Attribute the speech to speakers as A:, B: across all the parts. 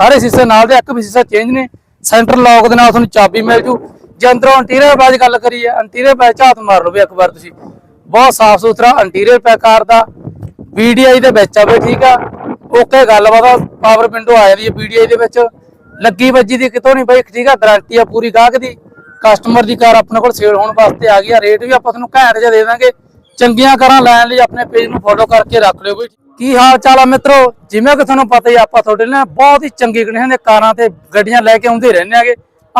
A: ਸਾਰੇ ਸ਼ੀਸ਼ੇ ਨਾਲ ਦੇ, ਇੱਕ ਵੀ ਸ਼ੀਸ਼ਾ ਚੇਂਜ ਨੇ ਸੈਂਟਰ ਲੌਕ ਦੇ ਨਾਲ ਤੁਹਾਨੂੰ ਚਾਬੀ ਮਿਲ ਜੂ। ਜੇ ਅੰਦਰੋਂ ਇੰਟੀਰੀਅਰ ਬਾਜ ਗੱਲ ਕਰੀਏ ਇੰਟੀਰੀਅਰ ਬਾਜ ਝਾਤ ਮਾਰ ਲਓ ਵੀ ਇੱਕ ਵਾਰ ਤੁਸੀਂ। ਬਹੁਤ ਸਾਫ਼ ਸੁਥਰਾ ਇੰਟੀਰੀਅਰ ਪੈਕਾਰ ਦਾ। VDI ਦੇ ਵਿੱਚ ਆਵੇ ਠੀਕ ਆ। ਓਕੇ ਗੱਲਬਾਤ ਆ। ਪਾਵਰ ਵਿੰਡੋ ਆ ਜਾਂਦੀ ਹੈ VDI ਦੇ ਵਿੱਚ। ਲੱਗੀ ਵੱਜੀ ਦੀ ਕਿਤੋਂ ਨਹੀਂ ਬਈ, ਠੀਕ ਆ। ਗਾਰੰਟੀ ਆ ਪੂਰੀ ਗਾਹਕ ਦੀ। ਕਸਟਮਰ ਦੀ ਕਾਰ ਆਪਣੇ ਕੋਲ ਸੇਲ ਹੋਣ ਵਾਸਤੇ ਆ ਗਈ ਆ। ਰੇਟ ਵੀ ਆਪਾਂ ਤੁਹਾਨੂੰ ਘੈਂਟ ਜਿਹਾ ਦੇ ਦਾਂਗੇ। ਚੰਗੀਆਂ ਕਾਰਾਂ ਲੈਣ ਲਈ ਆਪਣੇ ਪੇਜ ਨੂੰ ਫੋਲੋ ਕਰਕੇ ਰੱਖ ਲਿਓ ਬਈ। ਕੀ ਹਾਲ ਚਾਲ ਆ ਮਿੱਤਰੋ? ਜਿਵੇਂ ਕਿ ਤੁਹਾਨੂੰ ਪਤਾ ਹੀ ਆਪਾਂ ਤੁਹਾਡੇ ਲਈ ਬਹੁਤ ਹੀ ਚੰਗੀ ਕੰਡੀਸ਼ਨ ਦੇ ਕਾਰਾਂ ਤੇ ਗੱਡੀਆਂ ਲੈ ਕੇ ਆਉਂਦੇ ਰਹਿੰਦੇ ਆਗੇ।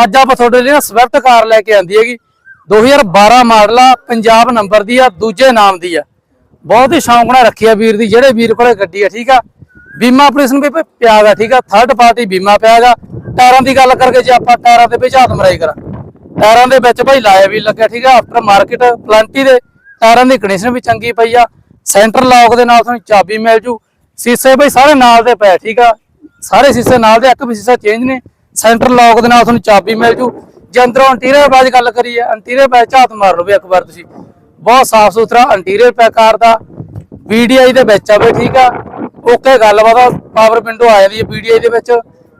A: ਅੱਜ ਆਪਾਂ ਤੁਹਾਡੇ ਲਈ ਨਾ ਸਵਿਫਟ ਕਾਰ ਲੈ ਕੇ ਆਂਦੀ ਹੈਗੀ। 2012 ਮਾਡਲ ਆ, ਪੰਜਾਬ ਨੰਬਰ ਦੀ ਆ, ਦੂਜੇ ਨਾਮ ਦੀ ਆ। ਬਹੁਤ ਹੀ ਸ਼ੌਂਕ ਨਾਲ ਰੱਖੀ ਆ ਵੀਰ ਦੀ, ਜਿਹੜੇ ਵੀਰ ਕੋਲੇ ਗੱਡੀ ਆ, ਠੀਕ ਆ? ਬੀਮਾ ਆਪਰੇਸ਼ਨ ਵੀ ਪ- ਪਿਆ ਗਾ ਠੀਕ ਆ? ਥਰਡ ਪਾਰਟੀ ਬੀਮਾ ਪਿਆ ਗਾ ਟਾਇਰਾਂ ਦੀ ਗੱਲ ਕਰਕੇ ਜੇ ਆਪਾਂ ਟਾਇਰਾਂ ਤੇ ਵਿੱਚ ਹੱਥ ਮਰਾਈ ਕਰਾਂ। ਟਾਇਰਾਂ ਦੇ ਵਿੱਚ ਭਾਈ ਲਾਇਆ ਵੀ ਲੱਗਿਆ, ਠੀਕ ਆ? ਆਫਟਰ ਮਾਰਕੀਟ ਪਲੰਟੀ ਦੇ। ਟਾਇਰਾਂ ਦੀ ਕੰਡੀਸ਼ਨ ਵੀ ਚੰਗੀ ਪਈ ਆ। ਸੈਂਟਰ ਲੌਕ ਦੇ ਨਾਲ ਤੁਹਾਨੂੰ ਚਾਬੀ ਮਿਲ ਜੂ। ਸੀਸੇ ਬਈ ਸਾਰੇ ਨਾਲ ਦੇ ਪਏ, ਠੀਕ ਆ? ਸਾਰੇ ਸੀਸੇ ਨਾਲ ਦੇ, ਇੱਕ ਵੀ ਸੀਸਾ ਚੇਂਜ ਨੇ ਸੈਂਟਰ ਲੌਕ ਦੇ ਨਾਲ ਤੁਹਾਨੂੰ ਚਾਬੀ ਮਿਲ ਜੂ। ਜੇ ਅੰਦਰੋਂ ਇੰਟੀਰੀਅਰ ਬਾਜ ਗੱਲ ਕਰੀਏ ਇੰਟੀਰੀਅਰ ਬਾਜ ਝਾਤ ਮਾਰ ਲਓ ਵੀ ਇੱਕ ਵਾਰ ਤੁਸੀਂ। ਬਹੁਤ ਸਾਫ਼ ਸੁਥਰਾ ਇੰਟੀਰੀਅਰ ਪੈਕਾਰ ਦਾ। VDI ਦੇ ਵਿੱਚ ਆਵੇ ਠੀਕ ਆ? ਓਕੇ ਗੱਲਬਾਤ ਆ ਪਾਵਰ ਵਿੰਡੋ ਆ ਜਾਂਦੀ ਹੈ VDI ਦੇ ਵਿੱਚ।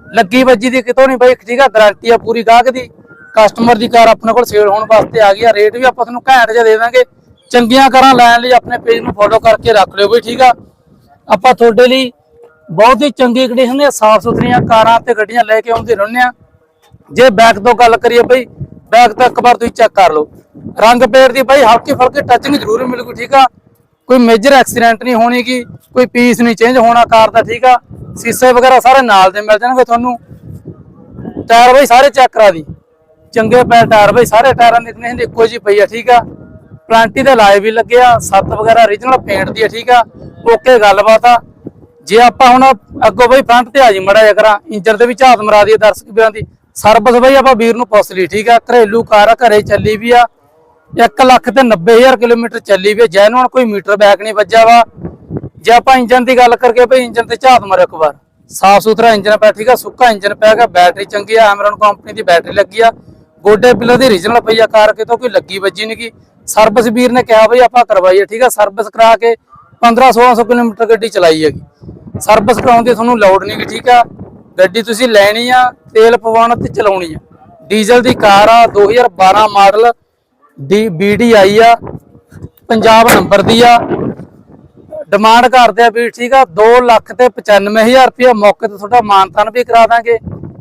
A: ਲੱਗੀ ਵੱਜੀ ਦੀ ਕਿਤੋਂ ਨਹੀਂ ਬਈ, ਠੀਕ ਆ? ਗਾਰੰਟੀ ਆ ਪੂਰੀ ਗਾਹਕ ਦੀ। ਕਸਟਮਰ ਦੀ ਕਾਰ ਆਪਣੇ ਕੋਲ ਸੇਲ ਹੋਣ ਵਾਸਤੇ ਆ ਗਈ ਆ। ਰੇਟ ਵੀ ਆਪਾਂ ਤੁਹਾਨੂੰ ਘੈਂਟ ਜਿਹਾ ਦੇ ਦਾਂਗੇ। ਚੰਗੀਆਂ ਕਾਰਾਂ ਲੈਣ ਲਈ ਆਪਣੇ ਪੇਜ ਨੂੰ ਫੋਲੋ ਕਰਕੇ ਰੱਖ ਲਿਓ ਬਈ ਠੀਕ ਆ। ਆਪਾਂ ਤੁਹਾਡੇ ਲਈ ਬਹੁਤ ਹੀ ਚੰਗੀ ਕੰਡੀਸ਼ਨ ਦੀਆਂ ਸਾਫ਼ ਸੁਥਰੀਆਂ ਕਾਰਾਂ ਤੇ ਗੱਡੀਆਂ ਲੈ ਕੇ ਆਉਂਦੇ ਰਹਿੰਦੇ ਆ। ਜੇ ਬੈਕ ਤੋਂ ਗੱਲ ਕਰੀਏ ਬਈ ਬੈਕ ਤੋਂ ਇੱਕ ਵਾਰ ਤੁਸੀਂ ਚੈੱਕ ਕਰ ਲਓ। ਰੰਗ ਪੇੜ ਦੀ ਬਈ ਹਲਕੀ ਫਲਕੀ ਟੱਚਿੰਗ ਜ਼ਰੂਰ ਮਿਲੂਗੀ, ਠੀਕ ਆ। ਕੋਈ ਮੇਜਰ ਐਕਸੀਡੈਂਟ ਨਹੀਂ ਹੋਣੀਗੀ ਕੋਈ ਪੀਸ ਨਹੀਂ ਚੇਂਜ ਹੋਣਾ ਕਾਰ ਦਾ, ਠੀਕ ਆ। ਸੀਸੇ ਵਗੈਰਾ ਸਾਰੇ ਨਾਲ ਦੇ ਮਿਲ ਜਾਣਗੇ ਤੁਹਾਨੂੰ। ਟਾਇਰ ਬਈ ਸਾਰੇ ਚੈੱਕ ਕਰਾ ਦੀ। ਚੰਗੇ ਪੈ ਟਾਇਰ ਬਈ ਸਾਰੇ ਟਾਇਰਾਂ ਦੇ ਕੰਡੀਸ਼ਨ ਇੱਕੋ ਜਿਹੀ ਪਈ ਆ, ਠੀਕ ਆ। ਪਲਾਂਟੀ ਦੇ ਲਾਏ ਵੀ ਲੱਗੇ ਸੱਤ ਵਗੈਰਾ origignal ਪੇਂਟ ਦੀ ਆ, ਠੀਕ ਆ? ਓਕੇ, ਗੱਲਬਾਤ ਆ। ਜੇ ਆਪਾਂ ਹੁਣ ਅੱਗੋਂ ਬਈ ਫਰੰਟ ਤੇ ਆ ਜੀ ਮੜਾ ਜਾ ਕਰਾਂ ਇੰਜਨ ਤੇ ਵੀ ਝਾਤ ਮਰਾ ਦਈਏ ਦਰਸ਼ਕ ਵੀਰਾਂ ਦੀ। ਸਰਵਿਸ ਬਈ ਆਪਾਂ ਵੀਰ ਨੂੰ ਪੁੱਛ ਲਈ, ਠੀਕ ਆ? ਘਰੇਲੂ ਕਾਰ ਆ, ਘਰੇ ਚੱਲੀ ਵੀ ਆ। 1 ਲੱਖ ਤੇ 90000 ਕਿਲੋਮੀਟਰ ਚੱਲੀ ਵੀ ਆ ਜੈਨੂਨ ਕੋਈ ਮੀਟਰ ਬੈਕ ਨਹੀਂ ਵੱਜਾ ਵਾ। ਜੇ ਆਪਾਂ ਇੰਜਨ ਦੀ ਗੱਲ ਕਰਕੇ ਬਈ ਇੰਜਨ ਤੇ ਝਾਤ ਮਾਰੋ ਇੱਕ ਵਾਰ। ਸਾਫ਼ ਸੁਥਰਾ ਇੰਜਨ ਪਿਆ, ਠੀਕ ਆ? ਸੁੱਕਾ ਇੰਜਨ ਪਿਆ ਹੈਗਾ, ਬੈਟਰੀ ਚੰਗੀ ਆ ਐਮਰਨ ਕੰਪਨੀ ਦੀ ਬੈਟਰੀ ਲੱਗੀ ਆ। ਗੋਡੇ ਪਿੱਲਰ ਦੀ origignal ਪਈ ਆ ਕਾਰ ਕਿਤੋਂ, ਕੋਈ ਲੱਗੀ ਵੱਜੀ ਨਹੀਂ ਕੀ ਸਰਵਿਸ ਵੀਰ ਨੇ ਕਿਹਾ ਬਈ ਆਪਾਂ ਕਰਵਾਈਏ, ਠੀਕ ਆ? ਸਰਵਿਸ ਕਰਾ ਕੇ 15 1600 ਕਿਲੋਮੀਟਰ ਗੱਡੀ ਚਲਾਈ ਹੈਗੀ। ਸਰਵਿਸ ਕਰਾਉਣ ਦੀ ਤੁਹਾਨੂੰ ਲੋੜ ਨਹੀਂ ਠੀਕ ਆ? ਗੱਡੀ ਤੁਸੀਂ ਲੈਣੀ ਆ, ਤੇਲ ਪਵਾਉਣਾ ਤੇ ਚਲਾਉਣੀ ਆ। ਡੀਜ਼ਲ ਦੀ ਕਾਰ ਆ 2012 ਮਾਡਲ ਡੀ ਆਈ ਆ, ਪੰਜਾਬ ਨੰਬਰ ਦੀ ਆ। ਡਿਮਾਂਡ ਕਰਦੇ ਆ ਵੀ ਠੀਕ ਆ? 2 ਲੱਖ ਤੇ 95000 ਰੁਪਏ ਮੌਕੇ ਤੇ ਤੁਹਾਡਾ ਮਾਨਤਾਨ ਵੀ ਕਰਾ ਦਾਂਗੇ।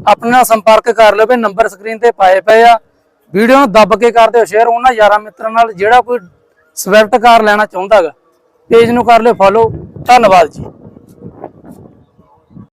A: ਆਪਣੇ ਨਾਲ ਸੰਪਰਕ ਕਰ ਲਿਓ ਨੰਬਰ ਸਕਰੀਨ ਤੇ ਪਾਏ ਪਏ ਆ। ਵੀਡੀਓ ਨੂੰ ਦੱਬ ਕੇ ਕਰ ਦਿਓ ਸ਼ੇਅਰ ਉਹਨਾਂ ਯਾਰਾਂ ਮਿੱਤਰਾਂ ਨਾਲ ਜਿਹੜਾ ਕੋਈ ਸਵਿਫਟ ਕਾਰ ਲੈਣਾ ਚਾਹੁੰਦਾ ਚਾਹੁੰਦਾਗਾ ਪੇਜ ਨੂੰ ਕਰ ਲਿਓ ਫੋਲੋ ਧੰਨਵਾਦ ਜੀ।